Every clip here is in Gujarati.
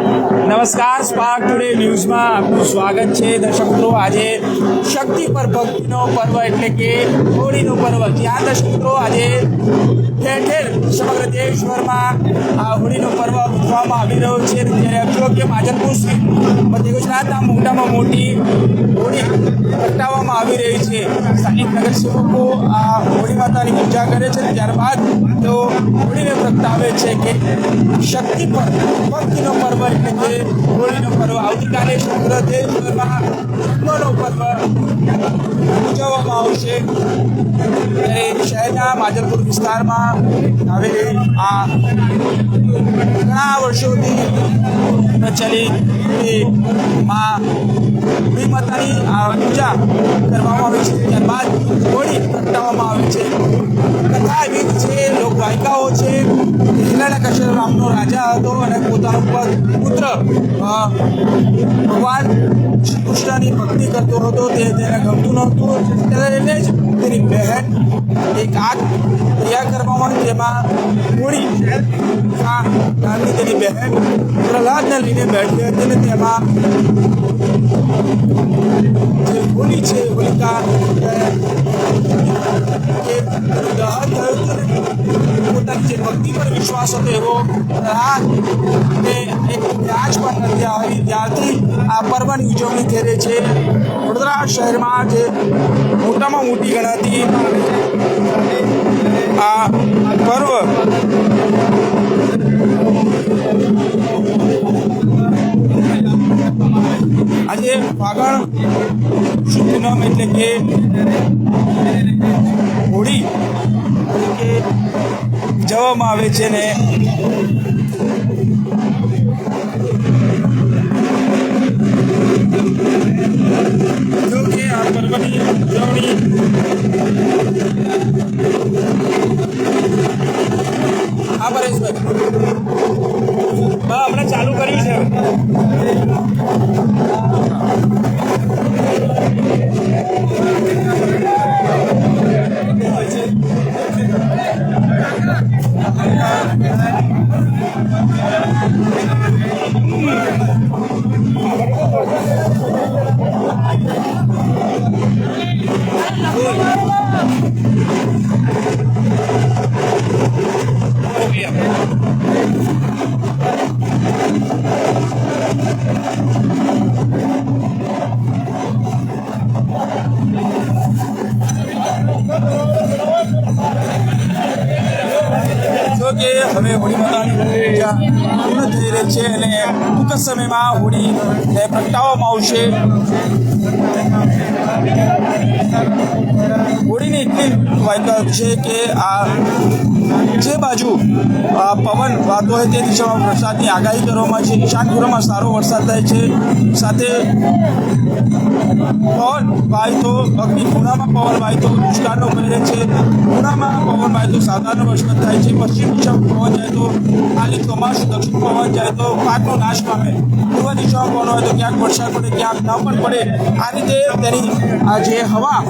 નમસ્કાર સ્પાર્ક ટુડે ન્યૂઝમાં આપનું સ્વાગત છે. દર્શક મિત્રો આજે શક્તિ પર ભક્તિનો પર્વ એટલે કે હોળીનું પર્વ. જ્યાં દર્શક, મિત્રો, આજે ઠેર ઠેર સમગ્ર દેશભરમાં આ હોળીનો પર્વ ઉજવવામાં આવી રહ્યો છે. ત્યારે જુઓ કે માજલપુર મધ્ય ગુજરાતના મોટામાં મોટી હોળી પ્રગટાવવામાં આવી રહી છે. સ્થાનિક નગરસેવકો આ માતાની પૂજા કરે છે, ત્યારબાદ તેઓ હોળીને પ્રગટાવે છે કે શક્તિ પર, ભક્તિનો પર્વ એટલે કે હોળીનો પર્વ. આવતીકાલે દેશભરમાં રંગોનો પર્વ ઉજવવામાં આવશે. ત્યારે શહેરના માજલપુર વિસ્તારમાં આવેલી આ ઘણા વર્ષોથી પ્રચલિતમાં માતાની આ પૂજા કરવામાં આવે છે. ત્યારબાદ હોળી પ્રગટાવવામાં આવે છે. હિરણ્ય કશ્યપ રાજા હતો અને પોતાનો પગ પુત્ર ભગવાન શ્રી કૃષ્ણની ભક્તિ કરતો હતો. તે તેને ગમતું નહોતું ત્યારે જ તેની બહેન એક આગ તૈયાર કરવામાં જેમાં હોળી આ નામની તેની બહેન પ્રહલાદને લઈને બેઠી હતી અને તેમાં જે હોલી છે, હોલિકા, એ દહન થયું હતું પોતાની જે ભક્તિ પર વિશ્વાસ હતો એવો એક વ્યાજ પણ નથી આવી. ત્યારથી આ પર્વની ઉજવણી કરે છે. વડોદરા શહેરમાં જે મોટામાં મોટી ગણાતી આ પર્વ આજે ફાગણ શુદ્ધ એટલે કે હોળી. તરીકે ઉજવવામાં આવે છે ને. જો કે આ પર્વની ઉજવણી છે અને ટૂંક જ સમયમાં હોળીને પ્રગટાવવામાં આવશે. હોળીની એટલી છે કે આ જે બાજુ પવન વાતો હોય તે દિશામાં વરસાદની આગાહી કરવામાં છે. ઈશાનપુરમાં સારો વરસાદ થાય છે. સાથે પવન વાયતો, અગ્નિ પૂનામાં પવન વાય તો દુષ્કાળનો પહેરે છે. પૂનામાં પવન વાયતો સાધારણ વરસાદ થાય છે. પશ્ચિમ દિશા પવન જાય તો ખાલી ચોમાસું, દક્ષિણ પવન જાય તો પાકનો નાશ પામે. પૂર્વ દિશામાં પવન હોય તો ક્યાંક વરસાદ પડે, ક્યાંક ન પણ પડે. આ રીતે તેની, આ જે હવા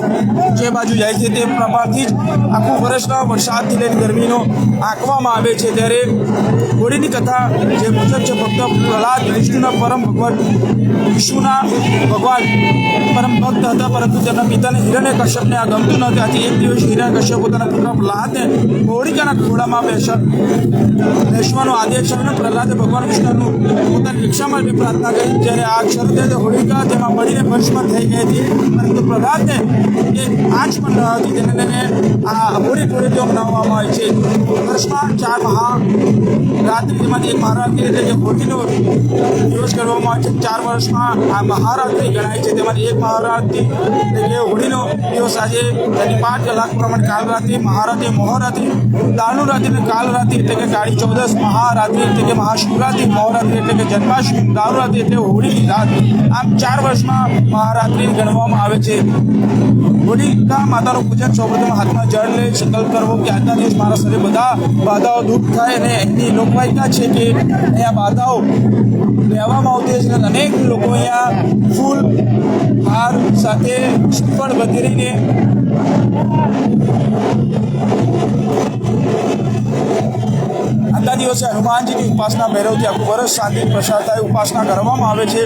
જે બાજુ જાય છે તે પ્રમાણથી જ આખું વર્ષના વરસાદથી લઈને ગરમીનો આંકવામાં આવે છે ત્યારે હોળીની કથા જે મુજબ છે, ભક્ત પ્રહલાદ, વિષ્ણુના પરમ ભગવાન, વિષ્ણુના ભગવાન, પરમ ભક્ત હતા, પરંતુ તેમના પિતાને હિરણ્ય કશ્યપને આ ગમતું ન ત્યાંથી એક દિવસ હિરણ્ય કશ્યપ પોતાના પુત્ર પ્રહલાદને હોળિકાના ખોળામાં બેસા બેસવાનો આદેશ અને પ્રહલાદે ભગવાન વિષ્ણુનું પોતાની રિક્ષામાં બી પ્રાર્થના કરી. જ્યારે આ શરતે હોળિકા તેમાં મળીને ભસ્મ થઈ ગઈ હતી. પરંતુ પ્રહલાદને એ આંચ પણ ન હતી. તેને લઈને આ હોળી ધૂળેટીઓ મનાવવામાં આવે છે વર્ષમાં ચાર મહા રાત્રિ એક મહારાત્રિ એટલે જે હોળીનો દિવસ કરવામાં આવે છે, ચાર વર્ષમાં આ મહારાત્રિ ગણાય છે. તેમાંથી એક મહારાત્રિ એટલે કે હોળીનો દિવસ આજે તેની પાંચ કલાક પ્રમાણે કાલરાત્રિ, મહારાત્રિ, મહોરાત્રિ, દાનુરાત્રિ અને કાલરાત્રિ એટલે કે કાળી ચૌદસ, મહારાત્રિ એટલે કે મહાશિવરાત્રિ, મોહરાત્રિ એટલે કે જન્માષ્ટમી, દાનુરાત્રિ એટલે હોળીની રાત. આમ ચાર વર્ષમાં મહારાત્રિ ગણવામાં આવે છે. હોળીકા માતાનું પૂજન સૌપ્રથમ હાથમાં જળ લે સંકલ્પ કરવો કે આજના દિવસ મારા શરીરે બધા બાધાઓ દૂર થાય અને એની લોકવાયકા છે કે અહીંયા બાધાઓ લેવામાં આવતી છે અને અનેક લોકો અહીંયા ફૂલ હાર સાથે પણ વધેરીને આજના દિવસે હનુમાનજીની ઉપાસના ભૈરવથી આખું વર્ષ શાંતિ પ્રસાર થાય, ઉપાસના કરવામાં આવે છે.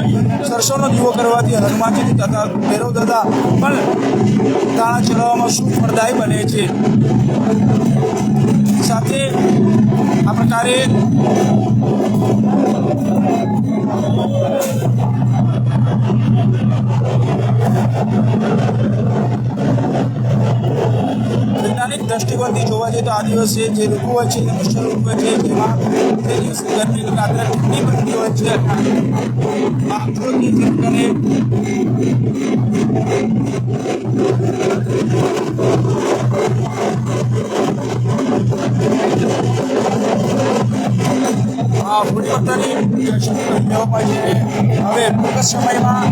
સરસોનો દીવો કરવાથી હનુમાનજીની તથા ભૈરવ દાદા પણ દાણા ચડાવવામાં સુફળદાયી ફળદાયી બને છે. સાથે આ પ્રકારે વૈજ્ઞાનિક દ્રષ્ટિકોણથી જોવા જઈએ તો આ દિવસે જે ઋતુ હોય છે એ મુશ્કેલ ઋતુ હોય છે જેમાં તે દિવસે ગરમી રાત્રે ઠંડી પડતી હોય છે આ કૃતિ કરીને દર્શન કરી લેવા છે. હવે ટૂંક સમયમાં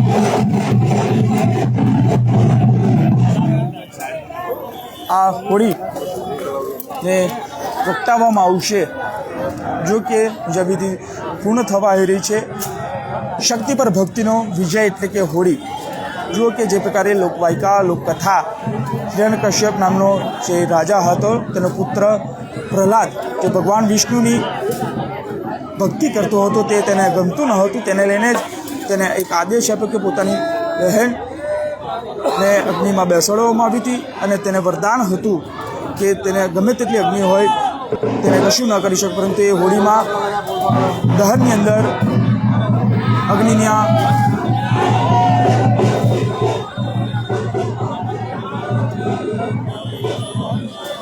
આ હોળી ને પ્રગટાવવામાં આવશે. જો કે જબીથી પૂર્ણ થવા આવી રહી છે. શક્તિ પર ભક્તિનો વિજય એટલે કે હોળી. જુઓ કે જે પ્રકારે લોકવાયકા, લોકકથા હિરણ્યકશ્યપ નામનો જે રાજા હતો, તેનો પુત્ર પ્રહલાદ જે ભગવાન વિષ્ણુની ભક્તિ કરતો હતો, તે તેને ગમતું ન હતું. તેને લઈને જ તેને એક આદેશ આપ્યો કે પોતાની બહેન ને અગ્નિમાં બેસાડવામાં આવી હતી અને તેને વરદાન હતું કે તેને ગમે તેટલી અગ્નિ હોય, તેને કશું ન કરી શકે. પરંતુ એ હોળીમાં દહનની અંદર અગ્નિના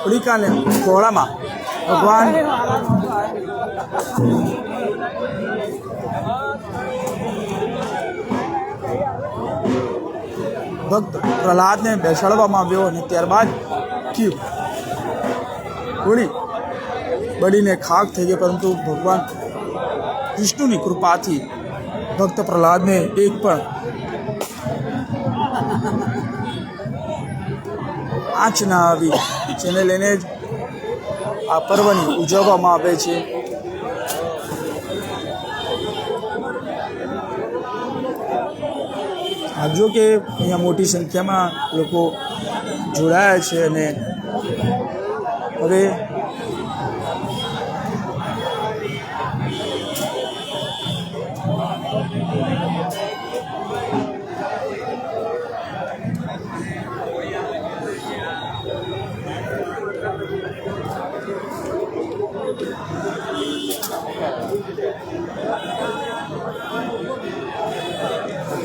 હોળીકાને ખોળામાં ભગવાન ભક્ત પ્રહલાદને બેસાડવામાં આવ્યો અને ત્યારબાદ કીધું હોળી બળીને ખાક થઈ ગઈ, પરંતુ ભગવાન વિષ્ણુની કૃપાથી ભક્ત પ્રહલાદને એક પણ આંચ ના આવી, જેને લઈને જ આ પર્વની ઉજવવામાં આવે છે. આ જો કે અહીંયા મોટી સંખ્યામાં લોકો જોડાયા છે અને હવે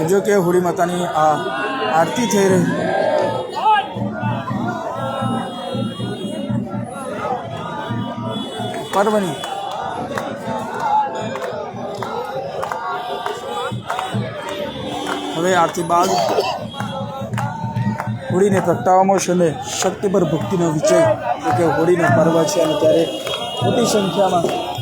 જો કે હોળી માતાની આ આરતી થઈ રહી પર્વની હવે આરતી બાદ હોળીને પ્રગટાવવામાં છે અને શક્તિ પર ભક્તિનો વિજય એટલે કે હોળીનો પર્વ છે અને ત્યારે મોટી સંખ્યામાં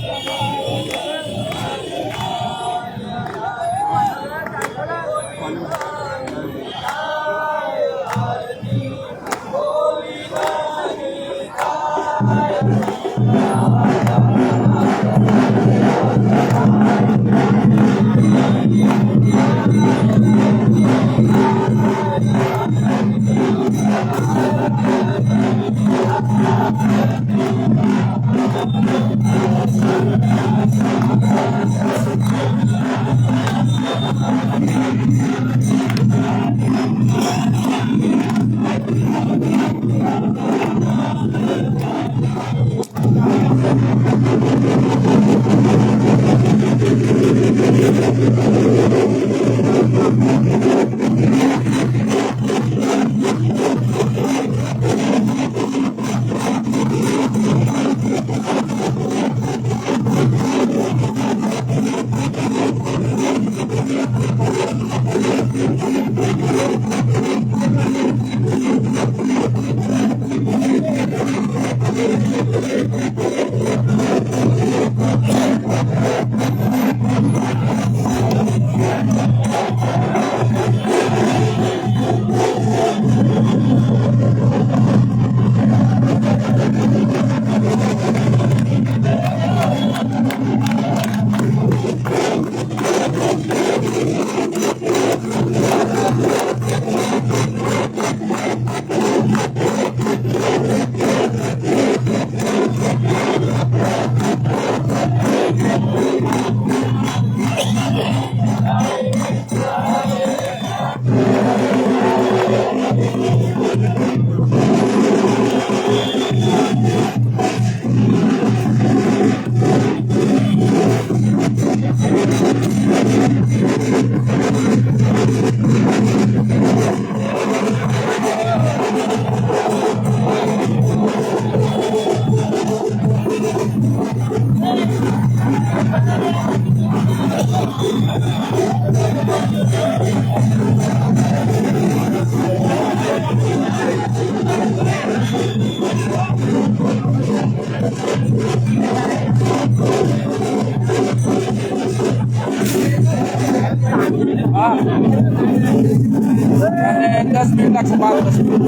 અને દસ મિનિટ લાગશે બાર દસ મિનિટ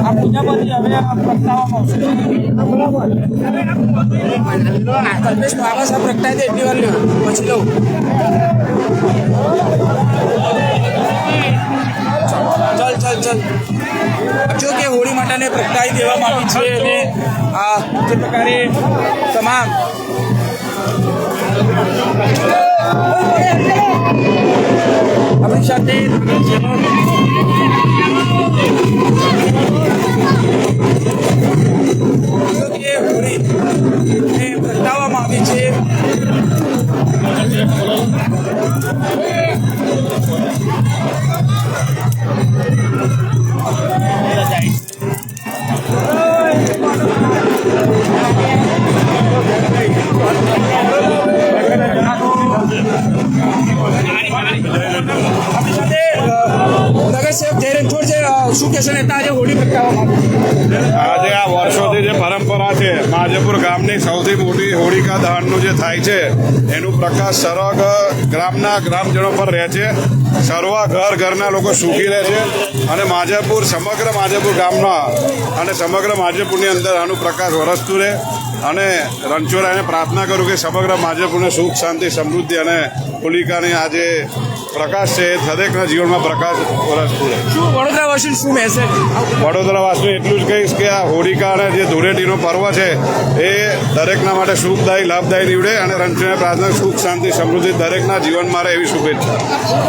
આ પૂજા પછી હવે પ્રગટાવવામાં આવશે કલ્પેશ બાબા સાહેબ પ્રગટાય છે એટલી વાર લ્યો પછી લઉં ચલ ચલ ચલ જો કે હોળી માટેને પ્રગટાવી દેવામાં આવી છે અને આ જે પ્રકારે તમામ આપણી સાથે જો શું કહેશો નેતા આજે હોળી પ્રગટાવવામાં આજે આ વર્ષોથી જે પરંપરા છે, માજેપુર ગામની સૌથી મોટી હોળિકા દહનનું જે થાય છે, એનું પ્રકાશ સરગ ગ્રામના ગ્રામજનો પર રહે છે. સર્વ ઘર ઘરના લોકો સુખી રહે છે અને માજેપુર, સમગ્ર માજેપુર ગામના અને સમગ્ર માજેપુરની અંદર આનું પ્રકાશ વરસતું રહે અને રણછોડાને પ્રાર્થના કરું કે સમગ્ર માજપુરને સુખ, શાંતિ, સમૃદ્ધિ અને હોલિકાની આજે પ્રકાશ છે દરેકના જીવનમાં પ્રકાશ વરસતું રહે. શું વડોદરાવાસીને શું મેસેજ વડોદરાવાસીને એટલું જ કહીશ કે આ હોળિકા અને જે ધૂળેટીનો પર્વ છે એ દરેકના માટે સુખદાયી લાભદાયી નીવડે અને રણછોડને પ્રાર્થના સુખ શાંતિ સમૃદ્ધિ દરેકના જીવનમાં મારે એવી શુભેચ્છા.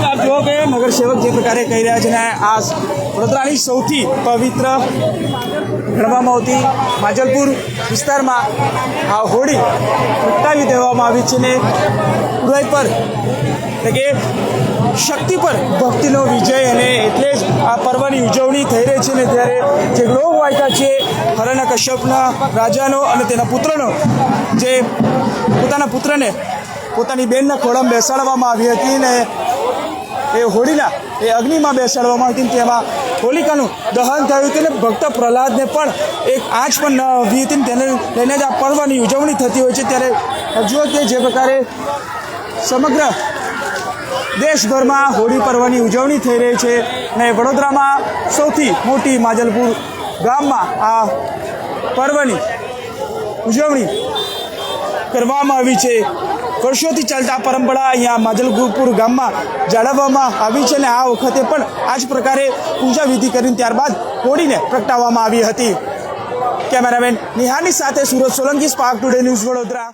આપ જુઓ કે નગરસેવક જે પ્રકારે કહી રહ્યા છે ને આ વડોદરાની સૌથી પવિત્ર ગણવામાં આવતી માજલપુર વિસ્તારમાં આ હોળી પ્રગટાવી દેવામાં આવી છે ને પર. એટલે કે શક્તિ પર ભક્તિનો વિજય અને એટલે જ આ પર્વની ઉજવણી થઈ રહી છે ને ત્યારે જે ગ્રોહ વાયકા છે, હરણા કશ્યપના રાજાનો અને તેના પુત્રનો, જે પોતાના પુત્રને પોતાની બહેનના ખોળામાં બેસાડવામાં આવી હતી ને એ હોળીના, એ અગ્નિમાં બેસાડવામાં આવી હતી તેમાં હોલિકાનું દહન થયું હતું ને ભક્ત પ્રહલાદને પણ એક આંચ પણ ન આવી હતી ને તેને લઈને જ આ પર્વની ઉજવણી થતી હોય છે. ત્યારે હજુ તે જે પ્રકારે સમગ્ર દેશભરમાં હોળી પર્વની ઉજવણી થઈ રહી છે અને વડોદરામાં સૌથી મોટી માજલપુર ગામમાં આ પર્વની ઉજવણી કરવામાં આવી છે. વર્ષોથી ચાલતા પરંપરા અહીંયા માજલપુર ગામમાં જાળવવામાં આવી છે અને આ વખતે પણ આ જ પ્રકારે પૂજા વિધિ કરીને ત્યારબાદ હોળીને પ્રગટાવવામાં આવી હતી. કેમેરામેન નિહાની સાથે Surat Solanki Spark Today News Vadodara.